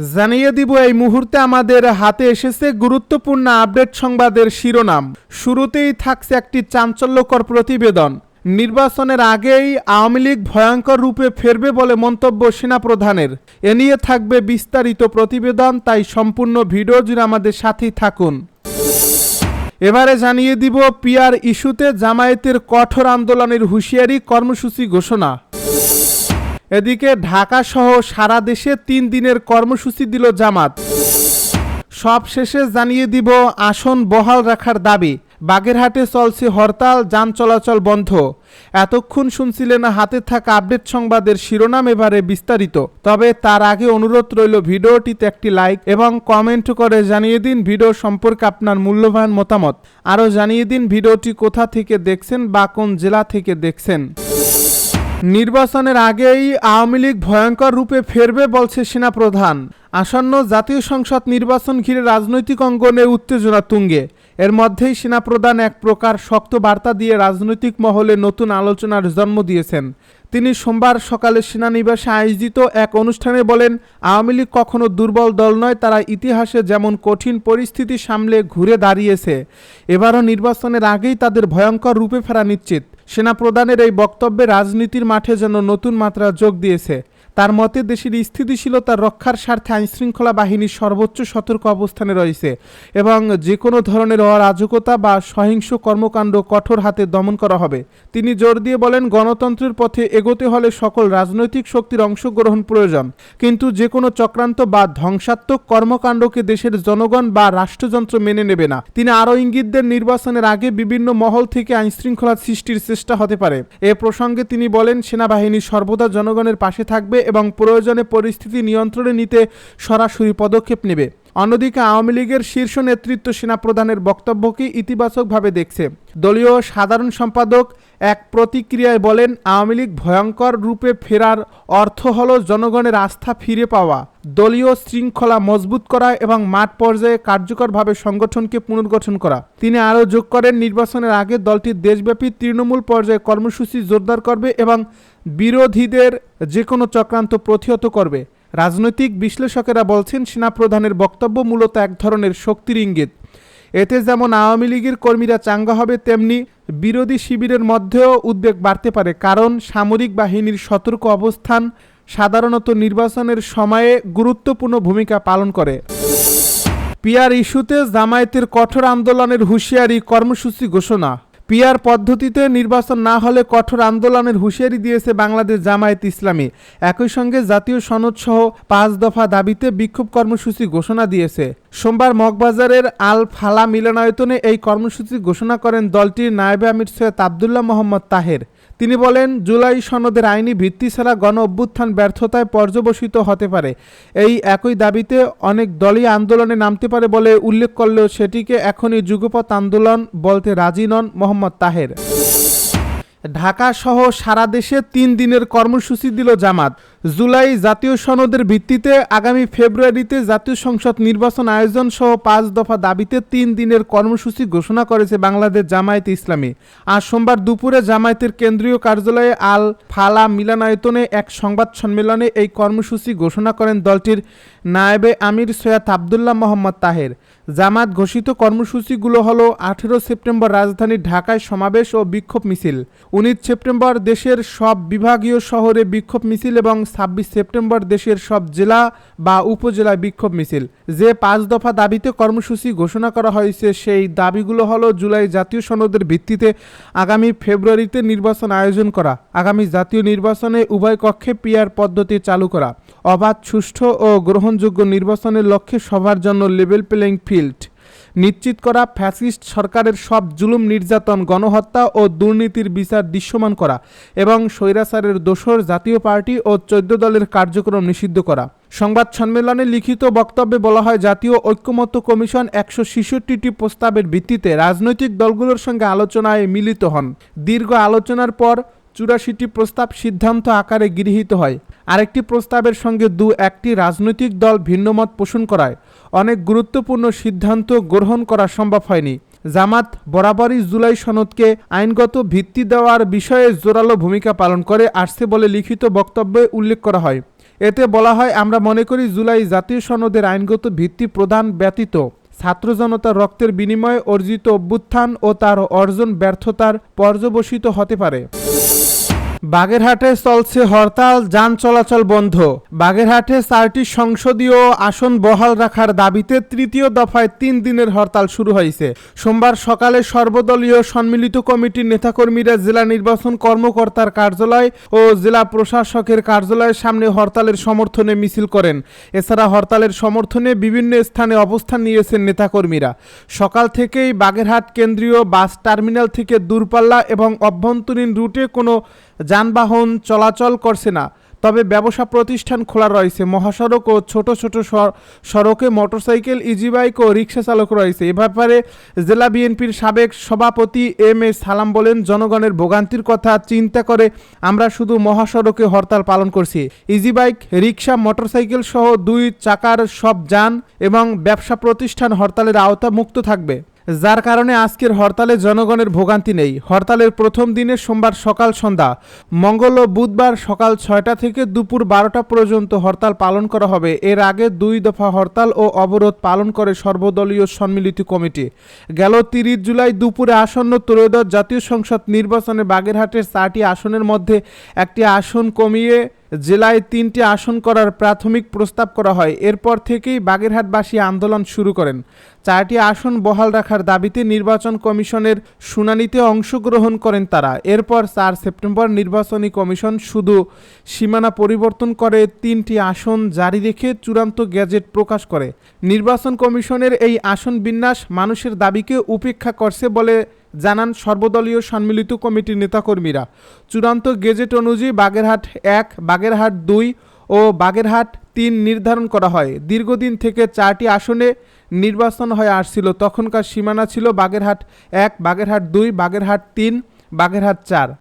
জানিয়ে দিব, এই মুহূর্তে আমাদের হাতে এসেছে গুরুত্বপূর্ণ আপডেট সংবাদের শিরোনাম। শুরুতেই থাকছে একটি চাঞ্চল্যকর প্রতিবেদন। নির্বাচনের আগেই আওয়ামী লীগ ভয়ঙ্কর রূপে ফেরবে বলে মন্তব্য সেনাপ্রধানের। এ নিয়ে থাকবে বিস্তারিত প্রতিবেদন, তাই সম্পূর্ণ ভিডিও জুড়ে আমাদের সাথেই থাকুন। এবারে জানিয়ে দিব, পিয়ার ইস্যুতে জামায়াতের কঠোর আন্দোলনের হুঁশিয়ারি কর্মসূচি ঘোষণা। এদিকে ঢাকা সহ সারা দেশে তিন দিনের কর্মসূচি দিল জামাত। সব শেষে জানিয়ে দিব আসন বহাল রাখার দাবি। বাগেরহাটে চলছে হরতাল, যান চলাচল বন্ধ। এতক্ষণ শুনছিলেন হাতে থাকা আপডেট সংবাদের শিরোনাম এবারে বিস্তারিত। তবে তার আগে অনুরোধ রইল ভিডিওটিতে একটি লাইক এবং কমেন্ট করে জানিয়ে দিন ভিডিও সম্পর্কে আপনার মূল্যবান মতামত। আরও জানিয়ে দিন ভিডিওটি কোথা থেকে দেখছেন বা কোন জেলা থেকে দেখছেন। নির্বাচনের আগেই আওয়ামী লীগ ভয়ঙ্কর রূপে ফেরবে বলছে সেনাপ্রধান। আসন্ন জাতীয় সংসদ নির্বাচন ঘিরে রাজনৈতিক অঙ্গনে উত্তেজনা তুঙ্গে। এর মধ্যেই সেনাপ্রধান এক প্রকার শক্ত বার্তা দিয়ে রাজনৈতিক মহলে নতুন আলোচনার জন্ম দিয়েছেন। তিনি সোমবার সকালে সেনানিবাসে আয়োজিত এক অনুষ্ঠানে বলেন, আওয়ামী লীগ কখনো দুর্বল দল নয়, তারা ইতিহাসে যেমন কঠিন পরিস্থিতি সামলে ঘুরে দাঁড়িয়েছে, এবারও নির্বাচনের আগেই তাদের ভয়ঙ্কর রূপে ফেরা নিশ্চিত। সেনাপ্রধানের এই বক্তব্যে রাজনীতির মাঠে যেন নতুন মাত্রা যোগ দিয়েছে। তার মতে, দেশের স্থিতিশীলতা রক্ষার স্বার্থে আইনশৃঙ্খলা বাহিনী সর্বোচ্চ সতর্ক অবস্থানে রয়েছে এবং যে কোনো ধরনের অরাজকতা বা সহিংস কর্মকাণ্ড কঠোর হাতে দমন করা হবে। তিনি জোর দিয়ে বলেন, গণতন্ত্রের পথে এগোতে হলে সকল রাজনৈতিক শক্তির অংশগ্রহণ প্রয়োজন। কিন্তু যে কোনো চক্রান্ত বা ধ্বংসাত্মক কর্মকাণ্ডকে দেশের জনগণ বা রাষ্ট্রযন্ত্র মেনে নেবে না। তিনি আরও ইঙ্গিতদের নির্বাচনের আগে বিভিন্ন মহল থেকে আইনশৃঙ্খলা সৃষ্টির চেষ্টা হতে পারে। এ প্রসঙ্গে তিনি বলেন, সেনাবাহিনী সর্বদা জনগণের পাশে থাকবে এবং প্রয়োজনে পরিস্থিতি নিয়ন্ত্রণে নিতে সরাসরি পদক্ষেপ নেবে। অন্যদিকে আওয়ামী লীগের শীর্ষ নেতৃত্ব সেনাপ্রধানের বক্তব্যকে ইতিবাচকভাবে দেখছে। দলীয় সাধারণ সম্পাদক এক প্রতিক্রিয়ায় বলেন, আওয়ামী লীগ ভয়ঙ্কর রূপে ফেরার অর্থ হল জনগণের আস্থা ফিরে পাওয়া। দলীয় শৃঙ্খলা মজবুত করা এবং মাঠ পর্যায়ে কার্যকরভাবে সংগঠনকে পুনর্গঠন করা। তিনি আরও যোগ করেন, নির্বাচনের আগে দলটি দেশব্যাপী তৃণমূল পর্যায়ে কর্মসূচি জোরদার করবে এবং বিরোধীদের যে কোনো চক্রান্ত প্রতিহত করবে। রাজনৈতিক বিশ্লেষকেরা বলছেন, সেনাপ্রধানের বক্তব্য মূলত এক ধরনের শক্তির ইঙ্গিত। এতে যেমন আওয়ামী লীগের কর্মীরা চাঙ্গা হবে, তেমনি বিরোধী শিবিরের মধ্যেও উদ্বেগ বাড়তে পারে, কারণ সামরিক বাহিনীর সতর্ক অবস্থান সাধারণত নির্বাচনের সময়ে গুরুত্বপূর্ণ ভূমিকা পালন করে। পিয়ার ইস্যুতে জামায়াতের কঠোর আন্দোলনের হুঁশিয়ারি কর্মসূচি ঘোষণা। পিয়ার পদ্ধতিতে নির্বাচন না হলে কঠোর আন্দোলনের হুঁশিয়ারি দিয়েছে বাংলাদেশ জামায়াত ইসলামী। একই সঙ্গে জাতীয় সনদ সহ পাঁচ দফা দাবিতে বিক্ষোভ কর্মসূচি ঘোষণা দিয়েছে। সোমবার মগবাজারের আল ফালা মিলনায়তনে এই কর্মসূচি ঘোষণা করেন দলটির নায়েবে আমির সৈয়দ আবদুল্লাহ মোহাম্মদ তাহের। তিনি বলেন, জুলাই সনদের আইনি ভিত্তি ছাড়া গণ অভ্যুত্থান ব্যর্থতায় পর্যবসিত হতে পারে। এই একই দাবিতে অনেক দলই আন্দোলনে নামতে পারে বলে উল্লেখ করলেও সেটিকে এখনই যুগপথ আন্দোলন বলতে রাজি নন মোহাম্মদ তাহের। ঢাকা সহ সারা দেশে তিন দিনের কর্মসূচি দিল জামাত। জুলাই জাতীয় সনদের ভিত্তিতে আগামী ফেব্রুয়ারিতে জাতীয় সংসদ নির্বাচন আয়োজন সহ পাঁচ দফা দাবিতে তিন দিনের কর্মসূচি ঘোষণা করেছে বাংলাদেশ জামায়াত ইসলামী। আজ সোমবার দুপুরে জামায়াতের কেন্দ্রীয় কার্যালয়ে আল ফালা মিলানায়তনে এক সংবাদ সম্মেলনে এই কর্মসূচি ঘোষণা করেন দলটির নায়েবে আমির সৈয়দ আবদুল্লাহ মোহাম্মদ তাহের। জামাত ঘোষিত কর্মসূচিগুলো হলো আঠেরো সেপ্টেম্বর রাজধানী ঢাকায় সমাবেশ ও বিক্ষোভ মিছিল। উনিশ সেপ্টেম্বর দেশের সব বিভাগীয় শহরে বিক্ষোভ মিছিল এবং ছাব্বিশ সেপ্টেম্বর দেশের সব জেলা বা উপজেলায় বিক্ষোভ মিছিল। যে পাঁচ দফা দাবিতে কর্মসূচি ঘোষণা করা হয়েছে, সেই দাবিগুলো হলো জুলাই জাতীয় সনদের ভিত্তিতে আগামী ফেব্রুয়ারিতে নির্বাচন আয়োজন করা, আগামী জাতীয় নির্বাচনে উভয় কক্ষে পিয়ার পদ্ধতি চালু করা, অবাধ, সুষ্ঠু ও গ্রহণযোগ্য নির্বাচনের লক্ষ্যে সবার জন্য লেভেল প্লেইং ফিল্ড। নিশ্চিত করা, ফ্যাসিস্ট সরকারের সব জুলুম নির্যাতন, গণহত্যা ও দুর্নীতির বিচার দৃশ্যমান করা এবং স্বৈরাচারের দোসর জাতীয় পার্টি ও চোদ্দ দলের কার্যক্রম নিষিদ্ধ করা। সংবাদ সম্মেলনে লিখিত বক্তব্যে বলা হয়, জাতীয় ঐক্যমত্য কমিশন একশো ছেষট্টিটি প্রস্তাবের ভিত্তিতে রাজনৈতিক দলগুলোর সঙ্গে আলোচনায় মিলিত হন। দীর্ঘ আলোচনার পর চুরাশিটি প্রস্তাব সিদ্ধান্ত আকারে গৃহীত হয়। আরেকটি প্রস্তাবের সঙ্গে দু একটি রাজনৈতিক দল ভিন্নমত পোষণ করায়। অনেক গুরুত্বপূর্ণ সিদ্ধান্ত গ্রহণ করা সম্ভব হয়নি। জামাত বরাবরই জুলাই সনদকে আইনগত ভিত্তি দেওয়ার বিষয়ে জোরালো ভূমিকা পালন করে আসছে বলে লিখিত বক্তব্যে উল্লেখ করা হয়। এতে বলা হয়, আমরা মনে করি জুলাই জাতীয় সনদের আইনগত ভিত্তি প্রদান ব্যতীত। ছাত্র জনতার রক্তের বিনিময়ে অর্জিত অভ্যুত্থান ও তার অর্জন ব্যর্থতার পর্যবসিত হতে পারে। বাগেরহাটে চলছে হরতাল, যান চলাচল বন্ধ। বাগেরহাটে চারটি সংসদীয় আসন বহাল রাখার দাবিতে তৃতীয় দফায় তিন দিনের হরতাল শুরু হয়েছে। সোমবার সকালে সর্বদলীয় সম্মিলিত কমিটির নেতাকর্মীরা জেলা নির্বাচন কর্মকর্তার কার্যালয় ও জেলা প্রশাসকের কার্যালয়ের সামনে হরতালের সমর্থনে মিছিল করেন। এছাড়া হরতালের সমর্থনে বিভিন্ন স্থানে অবস্থান নিয়েছেন নেতাকর্মীরা। সকাল থেকেই বাগেরহাট কেন্দ্রীয় বাস টার্মিনাল থেকে দূরপাল্লা এবং অভ্যন্তরীণ রুটে কোনো যানবাহন চলাচল করছে না, তবে ব্যবসা প্রতিষ্ঠান খোলা রয়েছে। মহাসড়ক ও ছোট ছোট সড়- সড়কে মোটরসাইকেল, ইজি বাইক ও রিক্সা চালক রয়েছে। এ ব্যাপারে জেলা বিএনপির সাবেক সভাপতি এম এ সালাম বলেন, জনগণের ভোগান্তির কথা চিন্তা করে আমরা শুধু মহাসড়কে হরতাল পালন করছি। ইজি বাইক রিক্সা মোটরসাইকেল সহ দুই চাকার সব যান এবং ব্যবসা প্রতিষ্ঠান হরতালের আওতা মুক্ত থাকবে। যার কারণে আজকের হরতালে জনগণের ভোগান্তি নেই। হরতালের প্রথম দিনে সোমবার সকাল সন্ধ্যা, মঙ্গল ও বুধবার সকাল ছয়টা থেকে দুপুর বারোটা পর্যন্ত হরতাল পালন করা হবে। এর আগে দুই দফা হরতাল ও অবরোধ পালন করে সর্বদলীয় সম্মিলিত কমিটি। গেল তিরিশ জুলাই দুপুরে আসন্ন ত্রয়োদশ জাতীয় সংসদ নির্বাচনে বাগেরহাটের চারটি আসনের মধ্যে একটি আসন কমিয়ে জেলায় তিনটি আসন করার প্রাথমিক প্রস্তাব করা হয়। এরপর থেকেই বাগেরহাটবাসী আন্দোলন শুরু করেন। চারটি আসন বহাল রাখার দাবিতে নির্বাচন কমিশনের শুনানিতে অংশগ্রহণ করেন তারা। এরপর চার সেপ্টেম্বর নির্বাচনী কমিশন শুধু সীমানা পরিবর্তন করে তিনটি আসন জারি রেখে চূড়ান্ত গ্যাজেট প্রকাশ করে। নির্বাচন কমিশনের এই আসন বিন্যাস মানুষের দাবিকে উপেক্ষা করছে বলে জানান সর্বদলীয় সম্মিলিত কমিটির নেতাকর্মীরা। চূড়ান্ত গেজেট অনুযায়ী বাগেরহাট এক, বাগেরহাট দুই ও বাগেরহাট তিন নির্ধারণ করা হয়। দীর্ঘদিন থেকে চারটি আসনে নির্বাচন হয়ে আসছিল। তখনকার সীমানা ছিল বাগেরহাট এক, বাগেরহাট দুই, বাগেরহাট তিন, বাগেরহাট চার।